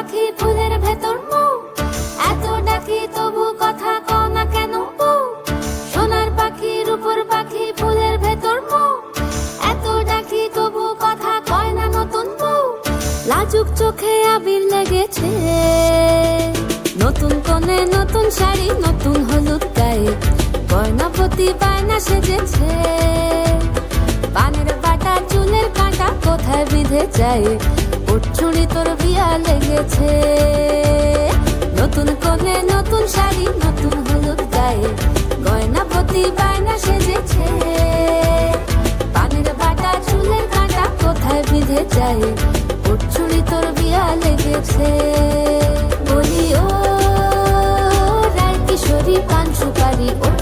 পাখি ফুলের ভেতর মৌ। এত ডাকি তবু কথা কও না কেন বউ সোনার পাখি, রূপর পাখি ফুলের ভেতর মৌ। এত ডাকি তবু কথা কয় না নতুন বউ লাজুক চোখে আবির লেগেছে। নতুন কোণে নতুন শাড়ি, নতুন হলুদ গায়ে গয়না প্রতি বায়না সেজেছে। পানের বাটা, চুলের কাঁটা কোথায় বিঁধে যায়? ওর চুড়ি তোর বিয়া লেগেছে। নতুন কোণে নতুন শাড়ি, নতুন হলুদ গায়ে। গয়না প্রতি বায়না সেজেছে। পানের বাটা, চুলের কাঁটা কোথায় বিঁধে যায়? ওর চুড়ি তোর বিয়া লেগেছে। বলি, ও রায় কিশোরী পান সুপারি ওর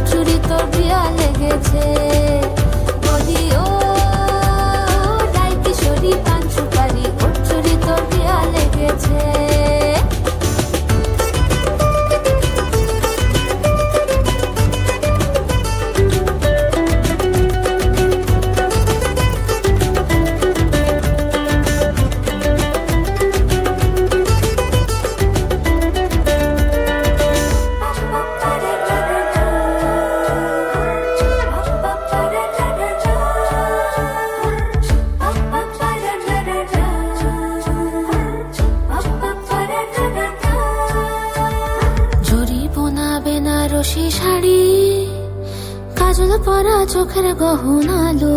বেনারসি শাড়ি, কাজল পরা চোখের গহনালো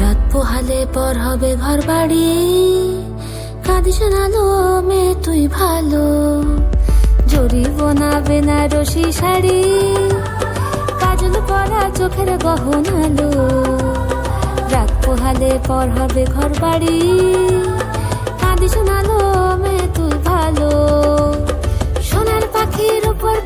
রাত পোহালে পর হবে ঘর বাড়ি, কাঁদিস নালো মে তুই ভালো। জরি না বেনারসি শাড়ি, কাজল পরা চোখের গহনালো রাত পোহালে পর হবে ঘর বাড়ি, কাঁদিস নালো মে তুই ভালো। সোনার পাখির উপর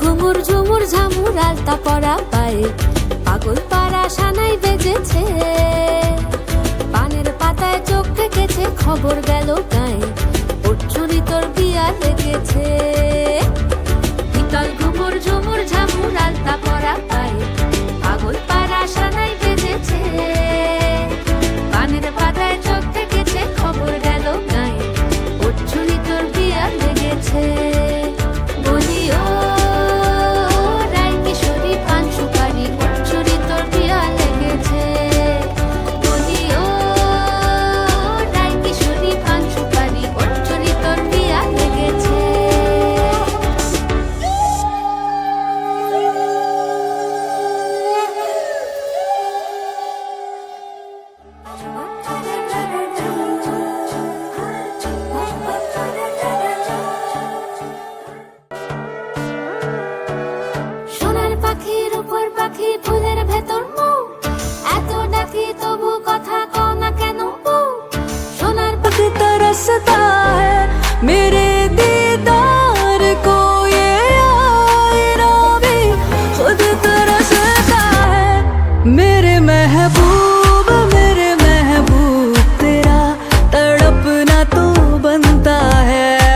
ঘুমুর ঝুমুর ঝামুর আলতা পড়া পায়ে। পাগল পাড়া সানাই বেজেছে। পানের পাতায় চোখ থেকেছে খবর গেল গায়ে। চুরি তোর বিয়া লেগেছে। নাকি ফুলের ভেতর মৌ। এত নাকি তবু কথা কও না কেন বউ সোনার তরসতা মেরে দিদার